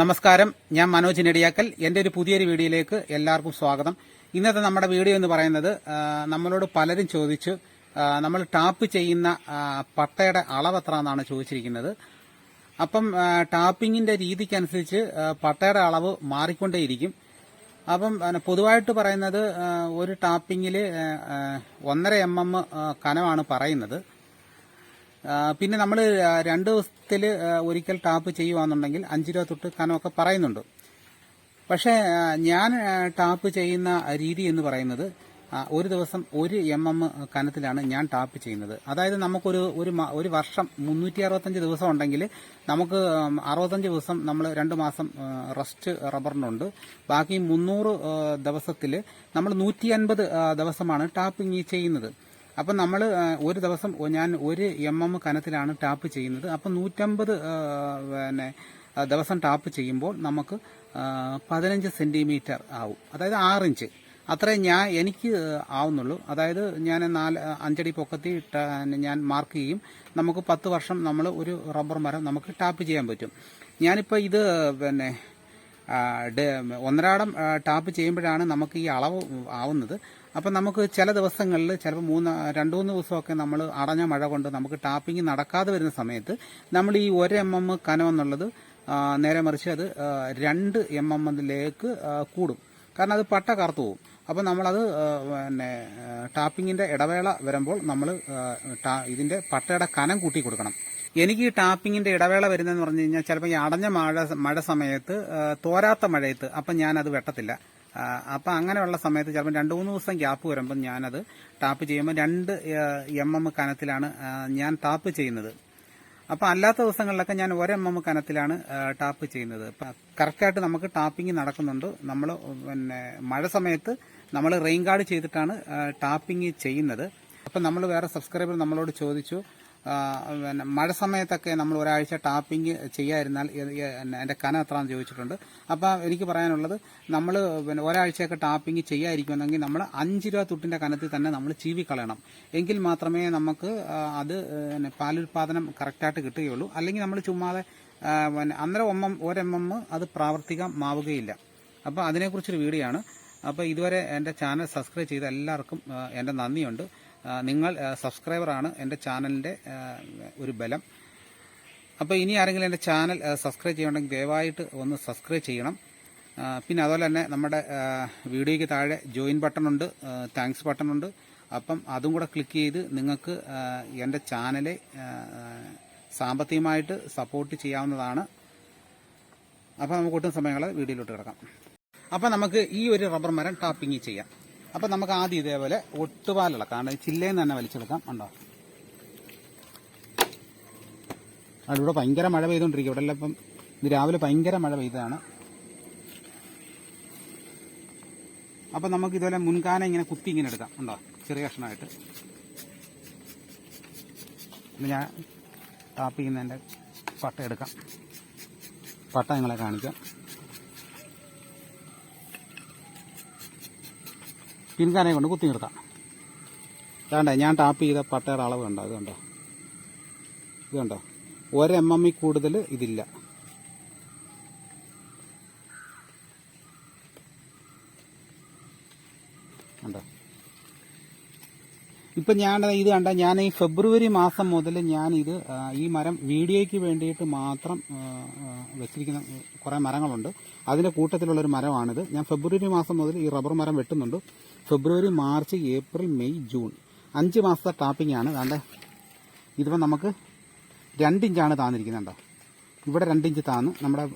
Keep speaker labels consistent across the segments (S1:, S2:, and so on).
S1: നമസ്കാരം. ഞാൻ മനോജ് നെടിയാക്കൽ. എന്റെ ഒരു പുതിയൊരു വീഡിയോയിലേക്ക് എല്ലാവർക്കും സ്വാഗതം. ഇന്നത്തെ നമ്മുടെ വീഡിയോ എന്ന് പറയുന്നത് നമ്മളോട് പലരും ചോദിച്ചു നമ്മൾ ടാപ്പ് ചെയ്യുന്ന പട്ടയുടെ അളവ് എത്ര എന്നാണ് ചോദിച്ചിരിക്കുന്നത്. അപ്പം ടാപ്പിങ്ങിന്റെ രീതിക്കനുസരിച്ച് പട്ടയുടെ അളവ് മാറിക്കൊണ്ടേയിരിക്കും. അപ്പം പൊതുവായിട്ട് പറയുന്നത് ഒരു ടാപ്പിങ്ങിൽ ഒന്നര എം എം കനമാണ് പറയുന്നത്. പിന്നെ നമ്മൾ രണ്ട് ദിവസത്തിൽ ഒരിക്കൽ ടാപ്പ് ചെയ്യുവാന്നുണ്ടെങ്കിൽ അഞ്ച് രൂപ തൊട്ട് കനമൊക്കെ പറയുന്നുണ്ട്. പക്ഷേ ഞാൻ ടാപ്പ് ചെയ്യുന്ന രീതി എന്ന് പറയുന്നത് ഒരു ദിവസം ഒരു എം എം കനത്തിലാണ് ഞാൻ ടാപ്പ് ചെയ്യുന്നത്. അതായത് നമുക്കൊരു ഒരു ഒരു വർഷം മുന്നൂറ്റി അറുപത്തഞ്ച് ദിവസം ഉണ്ടെങ്കിൽ നമുക്ക് അറുപത്തഞ്ച് ദിവസം നമ്മൾ രണ്ട് മാസം റസ്റ്റ് റബ്ബറിനുണ്ട്. ബാക്കി മുന്നൂറ് ദിവസത്തിൽ നമ്മൾ നൂറ്റി അൻപത് ദിവസമാണ് ടാപ്പിങ് ചെയ്യുന്നത്. അപ്പം നമ്മൾ ഒരു ദിവസം ഞാൻ ഒരു എം എം കനത്തിലാണ് ടാപ്പ് ചെയ്യുന്നത്. അപ്പം നൂറ്റമ്പത് പിന്നെ ദിവസം ടാപ്പ് ചെയ്യുമ്പോൾ നമുക്ക് പതിനഞ്ച് സെന്റിമീറ്റർ ആവും. അതായത് ആറിഞ്ച്. അത്രേ ഞാൻ എനിക്ക് ആവുന്നുള്ളൂ. അതായത് ഞാൻ നാല് അഞ്ചടി പൊക്കത്തി ഞാൻ മാർക്ക് ചെയ്യും. നമുക്ക് പത്ത് വർഷം നമ്മൾ ഒരു റബ്ബർ മരം നമുക്ക് ടാപ്പ് ചെയ്യാൻ പറ്റും. ഞാനിപ്പോൾ ഇത് പിന്നെ ഒന്നരാടം ടാപ്പ് ചെയ്യുമ്പോഴാണ് നമുക്ക് ഈ അളവ് ആവുന്നത്. അപ്പം നമുക്ക് ചില ദിവസങ്ങളിൽ ചിലപ്പോൾ മൂന്ന് രണ്ട് മൂന്ന് ദിവസമൊക്കെ നമ്മൾ അടഞ്ഞ മഴ കൊണ്ട് നമുക്ക് ടാപ്പിംഗ് നടക്കാതെ വരുന്ന സമയത്ത് നമ്മൾ ഈ ഒരു എം എം കനം എന്നുള്ളത് നേരെ മറിച്ച് അത് രണ്ട് എം എം എന്നിലേക്ക് കൂടും. കാരണം അത് പട്ട കറുത്തു പോകും അപ്പോൾ നമ്മളത് പിന്നെ ടാപ്പിങ്ങിന്റെ ഇടവേള വരുമ്പോൾ നമ്മൾ ഇതിന്റെ പട്ടയുടെ കനം കൂട്ടി കൊടുക്കണം. എനിക്ക് ഈ ടാപ്പിങ്ങിന്റെ ഇടവേള വരുന്നതെന്ന് പറഞ്ഞു കഴിഞ്ഞാൽ ചിലപ്പോൾ ഈ അടഞ്ഞ മഴ മഴ സമയത്ത് തോരാത്ത മഴയത്ത് അപ്പം ഞാനത് വെട്ടത്തില്ല. അപ്പം അങ്ങനെയുള്ള സമയത്ത് ചിലപ്പോൾ രണ്ട് മൂന്ന് ദിവസം ഗ്യാപ്പ് വരുമ്പം ഞാനത് ടാപ്പ് ചെയ്യുമ്പോൾ രണ്ട് എം എം കനത്തിലാണ് ഞാൻ ടാപ്പ് ചെയ്യുന്നത്. അപ്പം അല്ലാത്ത ദിവസങ്ങളിലൊക്കെ ഞാൻ ഒരു എം എം കനത്തിലാണ് ടാപ്പ് ചെയ്യുന്നത്. കറക്റ്റായിട്ട് നമുക്ക് ടാപ്പിംഗ് നടക്കുന്നുണ്ട്. നമ്മൾ പിന്നെ മഴ സമയത്ത് നമ്മൾ റെയിൻ ഗാർഡ് ചെയ്തിട്ടാണ് ടാപ്പിംഗ് ചെയ്യുന്നത്. അപ്പം നമ്മൾ വേറെ സബ്സ്ക്രൈബർ നമ്മളോട് ചോദിച്ചു പിന്നെ മഴ സമയത്തൊക്കെ നമ്മൾ ഒരാഴ്ച ടാപ്പിംഗ് ചെയ്യാതിരുന്നാൽ എന്റെ കനം എത്രയാണെന്ന് ചോദിച്ചിട്ടുണ്ട്. അപ്പം എനിക്ക് പറയാനുള്ളത് നമ്മൾ പിന്നെ ഒരാഴ്ചയൊക്കെ ടാപ്പിംഗ് ചെയ്യാതിരിക്കുമെന്നെങ്കിൽ നമ്മൾ അഞ്ച് രൂപ തുട്ടിന്റെ കനത്തിൽ തന്നെ നമ്മൾ ചീവി കളയണം എങ്കിൽ മാത്രമേ നമുക്ക് അത് പാലുൽപാദനം കറക്റ്റായിട്ട് കിട്ടുകയുള്ളൂ. അല്ലെങ്കിൽ നമ്മൾ ചുമ്മാതെ അന്നേരം ഒമ്മം ഒരെം എം അത് പ്രാവർത്തികമാവുകയില്ല അപ്പോൾ അതിനെക്കുറിച്ചൊരു വീഡിയോ ആണ്. അപ്പോൾ ഇതുവരെ എന്റെ ചാനൽ സബ്സ്ക്രൈബ് ചെയ്ത എല്ലാവർക്കും എന്റെ നന്ദിയുണ്ട്. നിങ്ങൾ സബ്സ്ക്രൈബറാണ് എന്റെ ചാനലിന്റെ ഒരു ബലം. അപ്പോൾ ഇനി ആരെങ്കിലും എന്റെ ചാനൽ സബ്സ്ക്രൈബ് ചെയ്യണമെങ്കിൽ ദയവായിട്ട് ഒന്ന് സബ്സ്ക്രൈബ് ചെയ്യണം. പിന്നെ അതുപോലെ തന്നെ നമ്മുടെ വീഡിയോയ്ക്ക് താഴെ ജോയിൻ ബട്ടണുണ്ട് താങ്ക്സ് ബട്ടണുണ്ട്. അപ്പം അതും കൂടെ ക്ലിക്ക് ചെയ്ത് നിങ്ങൾക്ക് എന്റെ ചാനലെ സാമ്പത്തികമായിട്ട് സപ്പോർട്ട് ചെയ്യാവുന്നതാണ്. അപ്പോൾ നമുക്ക് ഒട്ടും സമയങ്ങളെ വീഡിയോയിലോട്ട് കിടക്കാം. അപ്പോൾ നമുക്ക് ഈ ഒരു റബ്ബർ മരം ടാപ്പിംഗ് ചെയ്യാം. അപ്പോൾ നമുക്ക് ആദ്യം ഇതേപോലെ ഒട്ടുപാലിളക്കാം കാരണം ചില്ലയിൽ തന്നെ വലിച്ചെടുക്കാം. ഉണ്ടോ അവിടെ ഇവിടെ ഭയങ്കര മഴ പെയ്തുകൊണ്ടിരിക്കും ഇവിടെ എല്ലാം ഇപ്പം ഇത് രാവിലെ ഭയങ്കര മഴ പെയ്തതാണ്. അപ്പം നമുക്ക് ഇതുപോലെ മുൻകാന ഇങ്ങനെ കുത്തി ഇങ്ങനെ എടുക്കാം. ഉണ്ടോ ചെറിയ കഷ്ണമായിട്ട്. ഞാൻ ടാപ്പ് ചെയ്യുന്നതിന്റെ പട്ട എടുക്കാം. പട്ട നിങ്ങളെ കാണിക്കാം. പിൻകാനെ കൊണ്ട് കുത്തി നിർത്താം. വേണ്ട ഞാൻ ടാപ്പ് ചെയ്ത പട്ടയുടെ അളവ് കണ്ടോ? അത് കണ്ടോ? ഇത് കണ്ടോ? ഒരു എം എം ഇ കൂടുതൽ ഇതില്ല. കണ്ടോ? ഇപ്പം ഞാൻ ഇത് കണ്ട ഞാൻ ഈ ഫെബ്രുവരി മാസം മുതൽ ഞാൻ ഇത് ഈ മരം വീഡിയോയ്ക്ക് വേണ്ടിയിട്ട് മാത്രം വെച്ചിരിക്കുന്ന കുറേ മരങ്ങളുണ്ട്. അതിന്റെ കൂട്ടത്തിലുള്ളൊരു മരമാണിത്. ഞാൻ ഫെബ്രുവരി മാസം മുതൽ ഈ റബ്ബർ മരം വെട്ടുന്നുണ്ട്. February March April May June. അഞ്ച് മാസത്തെ ടാപ്പിംഗ് ആണ്. കണ്ടേ? ഇതിപ്പോൾ നമുക്ക് രണ്ടിഞ്ചാണ് താന്നിരിക്കുന്നത് കണ്ടോ? ഇവിടെ രണ്ടിഞ്ച് താന്ന്. നമ്മുടെ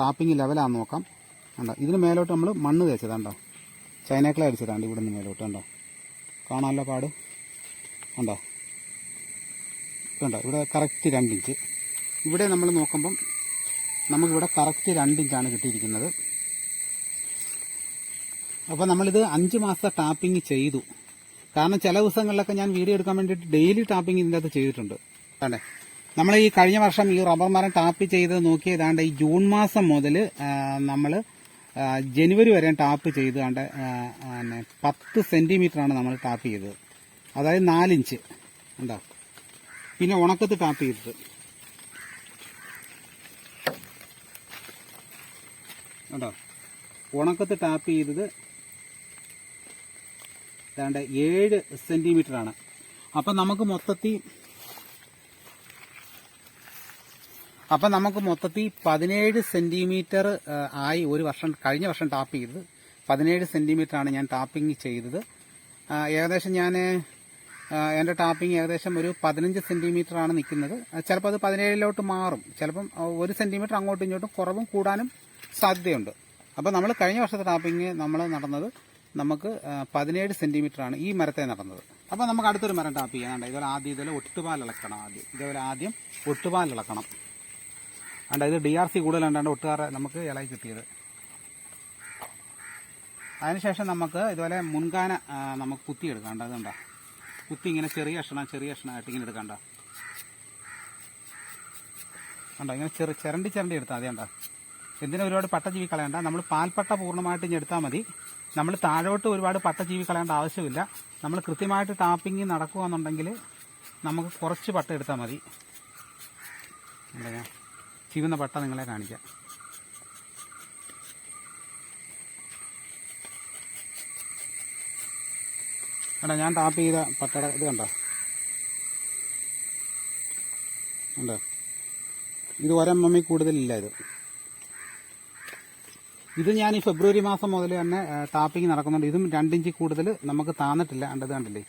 S1: ടാപ്പിംഗ് ലെവലാന്ന് നോക്കാം. കണ്ടോ? ഇതിന് മേലോട്ട് നമ്മൾ മണ്ണ് തേച്ചതാണ്ടോ ചൈനക്കളെ അടിച്ചതാണ്ട് ഇവിടെ നിന്ന് മേലോട്ട് കണ്ടോ? കാണാമല്ലോ പാട്. കണ്ടോ? കണ്ടോ? ഇവിടെ കറക്റ്റ് രണ്ടിഞ്ച് ഇവിടെ നമ്മൾ നോക്കുമ്പം നമുക്കിവിടെ കറക്റ്റ് രണ്ടിഞ്ചാണ് കിട്ടിയിരിക്കുന്നത്. അപ്പോൾ നമ്മളിത് അഞ്ച് മാസത്തെ ടാപ്പിംഗ് ചെയ്തു. കാരണം ചില ദിവസങ്ങളിലൊക്കെ ഞാൻ വീഡിയോ എടുക്കാൻ വേണ്ടിയിട്ട് ഡെയിലി ടാപ്പിംഗ് ഇതിന്റെ അകത്ത് ചെയ്തിട്ടുണ്ട്. അതെ നമ്മൾ ഈ കഴിഞ്ഞ വർഷം ഈ റബ്ബർ മരം ടാപ്പ് ചെയ്ത് നോക്കിയതാണ്ട് ഈ ജൂൺ മാസം മുതൽ നമ്മൾ ജനുവരി വരെ ടാപ്പ് ചെയ്ത് കണ്ട് പിന്നെ പത്ത് സെന്റിമീറ്ററാണ് നമ്മൾ ടാപ്പ് ചെയ്തത്. അതായത് നാലിഞ്ച്. ഉണ്ടോ പിന്നെ ഉണക്കത്ത് ടാപ്പ് ചെയ്തിട്ട്. കേട്ടോ ഉണക്കത്ത് ടാപ്പ് ചെയ്തത് ഏതാണ്ട് ഏഴ് ആണ്. അപ്പം നമുക്ക് മൊത്തത്തിൽ അപ്പം നമുക്ക് മൊത്തത്തിൽ പതിനേഴ് സെന്റിമീറ്റർ ആയി ഒരു വർഷം കഴിഞ്ഞ വർഷം ടാപ്പ് ചെയ്തത്. പതിനേഴ് ആണ് ഞാൻ ടാപ്പിംഗ് ചെയ്തത്. ഏകദേശം ഞാൻ എന്റെ ടാപ്പിംഗ് ഏകദേശം ഒരു പതിനഞ്ച് സെന്റിമീറ്റർ ആണ് നിൽക്കുന്നത്. ചിലപ്പോൾ അത് പതിനേഴിലോട്ട് മാറും. ചിലപ്പം ഒരു സെന്റിമീറ്റർ അങ്ങോട്ടും ഇങ്ങോട്ടും കുറവും കൂടാനും സാധ്യതയുണ്ട്. അപ്പോൾ നമ്മൾ കഴിഞ്ഞ വർഷത്തെ ടാപ്പിംഗ് നമ്മൾ നടന്നത് നമുക്ക് പതിനേഴ് സെന്റിമീറ്റർ ആണ് ഈ മരത്തെ നടന്നത്. അപ്പോൾ നമുക്ക് അടുത്തൊരു മരം ടാപ്പ് ചെയ്യാനുണ്ട് ഇതുപോലെ ആദ്യം ഇതുപോലെ ഒട്ടുപാൽ ഇളക്കണം ആദ്യം. ഇതുപോലെ ആദ്യം ഒട്ടുപാൽ ഇളക്കണം. അണ്ട ഇത് ഡി ആർ സി കൂടുതലുണ്ടാണ്ട് ഒട്ടുകാരെ നമുക്ക് ഇളകി കിട്ടിയത്. അതിനുശേഷം നമുക്ക് ഇതുപോലെ മുൻകാന നമുക്ക് കുത്തിയെടുക്കാം. അതുകൊണ്ടാണ് കുത്തി ഇങ്ങനെ ചെറിയ കഷ്ണം ചെറിയ കഷ്ണമായിട്ട് ഇങ്ങനെ എടുക്കണ്ട കണ്ടോ? ഇങ്ങനെ ചെറു ചിരണ്ടി ചിരണ്ടി എടുത്താൽ മതി കണ്ടോ? എന്തിനാ ഒരുപാട് പട്ടജീവി കളയണ്ട? നമ്മൾ പാൽപ്പട്ട പൂർണമായിട്ട് ഇനി എടുത്താൽ മതി. നമ്മൾ താഴോട്ട് ഒരുപാട് പട്ടജീവി കളയേണ്ട ആവശ്യമില്ല. നമ്മൾ കൃത്യമായിട്ട് ടാപ്പിംഗ് നടക്കുകയെന്നുണ്ടെങ്കിൽ നമുക്ക് കുറച്ച് പട്ട എടുത്താൽ മതി. ചീവുന്ന പട്ട നിങ്ങളെ കാണിക്കാം. എടാ ഞാൻ ടാപ്പ് ചെയ്ത പട്ടയുടെ ഇത് കണ്ടോ? ഉണ്ടോ ഇത് ഒരമ്മമ്മി കൂടുതലില്ല ഇത്. ഇത് ഞാൻ ഈ ഫെബ്രുവരി മാസം മുതൽ തന്നെ ടാപ്പിംഗ് നടക്കുന്നുണ്ട്. ഇതും രണ്ടിഞ്ച് കൂടുതൽ നമുക്ക് താന്നിട്ടില്ല. കണ്ടത് കണ്ടില്ലേ?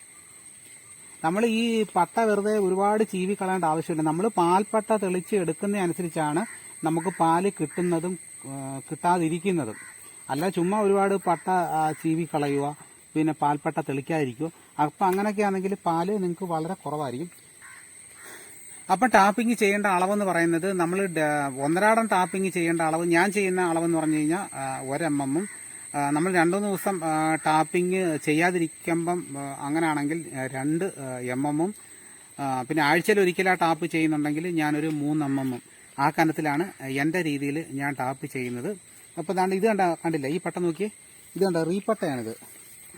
S1: നമ്മൾ ഈ പട്ട വെറുതെ ഒരുപാട് ചീവി കളയേണ്ട ആവശ്യമില്ല. നമ്മൾ പാൽപ്പട്ട തെളിച്ച് എടുക്കുന്ന അനുസരിച്ചാണ് നമുക്ക് പാൽ കിട്ടുന്നതും കിട്ടാതിരിക്കുന്നതും. അല്ല ചുമ്മാ ഒരുപാട് പട്ട ചീവി കളയുക പിന്നെ പാൽപ്പട്ട തെളിക്കായിരിക്കും അപ്പം അങ്ങനെയൊക്കെ ആണെങ്കിൽ പാൽ നിങ്ങൾക്ക് വളരെ കുറവായിരിക്കും. അപ്പം ടാപ്പിംഗ് ചെയ്യേണ്ട അളവെന്ന് പറയുന്നത് നമ്മൾ ഒന്നരാടം ടാപ്പിംഗ് ചെയ്യേണ്ട അളവ് ഞാൻ ചെയ്യുന്ന അളവെന്ന് പറഞ്ഞു കഴിഞ്ഞാൽ ഒരെമ്മമും നമ്മൾ രണ്ടുമൂന്ന് ദിവസം ടാപ്പിംഗ് ചെയ്യാതിരിക്കുമ്പം അങ്ങനെയാണെങ്കിൽ രണ്ട് എം എമ്മും പിന്നെ ആഴ്ചയിൽ ഒരിക്കലാ ടാപ്പ് ചെയ്യുന്നുണ്ടെങ്കിൽ ഞാനൊരു മൂന്ന് എം എമ്മും ആ കനത്തിലാണ് എന്റെ രീതിയിൽ ഞാൻ ടാപ്പ് ചെയ്യുന്നത്. അപ്പോൾ ഇതാണ്ട് ഇത് കണ്ട കണ്ടില്ല? ഈ പട്ട നോക്കിയേ? ഇത് കണ്ട റീപ്പട്ടയാണിത്.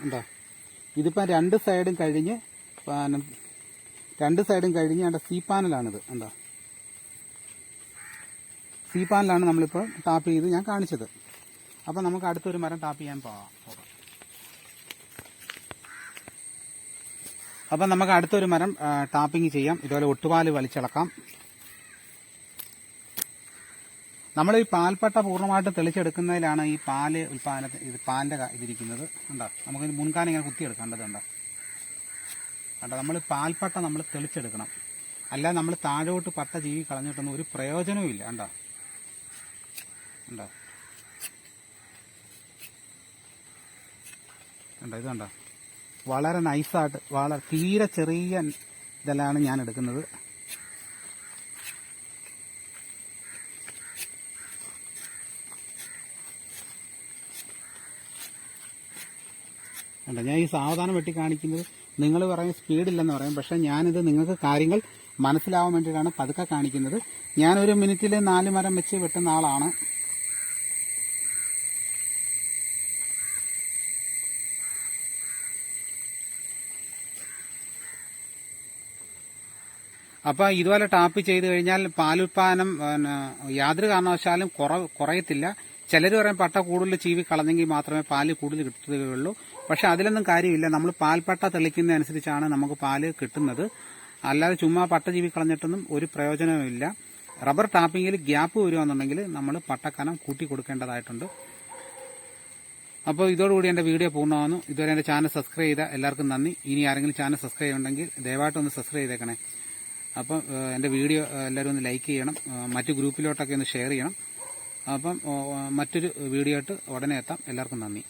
S1: ഉണ്ടോ? ഇതിപ്പം രണ്ട് സൈഡും കഴിഞ്ഞ് രണ്ട് സൈഡും കഴിഞ്ഞ് എന്റെ സി പാനലാണിത് ഉണ്ടോ? സി പാനലാണ് നമ്മളിപ്പോൾ ടാപ്പ് ചെയ്ത് ഞാൻ കാണിച്ചത്. അപ്പോൾ നമുക്ക് അടുത്തൊരു മരം ടാപ്പ് ചെയ്യാൻ പോകാം അപ്പം നമുക്ക് അടുത്തൊരു മരം ടാപ്പിംഗ് ചെയ്യാം. ഇതുപോലെ ഒട്ടുപാൽ വലിച്ചിളക്കാം. നമ്മൾ ഈ പാൽപ്പട്ട പൂർണമായിട്ട് തെളിച്ചെടുക്കുന്നതിലാണ് ഈ പാൽ ഉൽപ്പാദനത്തിന് ഇത് പാലിന്റെ ഇതിരിക്കുന്നത്. ഉണ്ടോ നമുക്ക് മുൻകാലം ഇങ്ങനെ കുത്തിയെടുക്കേണ്ടത് ഉണ്ടോ കണ്ടോ? നമ്മൾ പാൽപ്പട്ട നമ്മൾ തെളിച്ചെടുക്കണം. അല്ല നമ്മൾ താഴോട്ട് പട്ട ജീവി കളഞ്ഞിട്ടൊന്നും ഒരു പ്രയോജനവും ഇല്ല. കണ്ടോ? ഉണ്ടോ കണ്ടോ? ഇത് കണ്ടോ? വളരെ നൈസായിട്ട് വളരെ തീരെ ചെറിയ ഇതെല്ലാം ഞാൻ എടുക്കുന്നത്. കണ്ടോ? ഞാൻ ഈ സാവധാനം വെട്ടി കാണിക്കുന്നത് നിങ്ങൾ പറയും സ്പീഡില്ലെന്ന് പറയും. പക്ഷെ ഞാനിത് നിങ്ങൾക്ക് കാര്യങ്ങൾ മനസ്സിലാവാൻ വേണ്ടിയിട്ടാണ് പതുക്കെ കാണിക്കുന്നത്. ഞാൻ ഒരു മിനിറ്റിൽ നാല് മരം വെച്ച് വെട്ടുന്ന ആളാണ്. അപ്പൊ ഇതുപോലെ ടാപ്പ് ചെയ്ത് കഴിഞ്ഞാൽ പാലുൽപാദനം യാതൊരു കാരണവശാലും കുറ കുറയത്തില്ല. ചിലർ പറയും പട്ട കൂടുതൽ ചീവി കളഞ്ഞെങ്കിൽ മാത്രമേ പാൽ കൂടുതൽ കിട്ടുകയുള്ളൂ പക്ഷെ അതിലൊന്നും കാര്യമില്ല. നമ്മൾ പാൽപ്പട്ട തെളിക്കുന്ന അനുസരിച്ചാണ് നമുക്ക് പാൽ കിട്ടുന്നത്. അല്ലാതെ ചുമ്മാ പട്ട ജീവി കളഞ്ഞിട്ടൊന്നും ഒരു പ്രയോജനവുമില്ല റബ്ബർ ടാപ്പിങ്ങിൽ ഗ്യാപ്പ് വരുവാന്നുണ്ടെങ്കിൽ നമ്മൾ പട്ടക്കനം കൂട്ടി കൊടുക്കേണ്ടതായിട്ടുണ്ട്. അപ്പോൾ ഇതോടുകൂടി എന്റെ വീഡിയോ പൂർണമാകുന്നു ഇതുവരെ എന്റെ ചാനൽ സബ്സ്ക്രൈബ് ചെയ്ത എല്ലാവർക്കും നന്ദി. ഇനി ആരെങ്കിലും ചാനൽ സബ്സ്ക്രൈബ് ഉണ്ടെങ്കിൽ ദയവായിട്ടൊന്ന് സബ്സ്ക്രൈബ് ചെയ്തേക്കണേ. അപ്പം എന്റെ വീഡിയോ എല്ലാവരും ഒന്ന് ലൈക്ക് ചെയ്യണം. മറ്റു ഗ്രൂപ്പിലോട്ടൊക്കെ ഒന്ന് ഷെയർ ചെയ്യണം. അപ്പം മറ്റൊരു വീഡിയോ ആയിട്ട് ഉടനെ എത്താം. എല്ലാവർക്കും നന്ദി.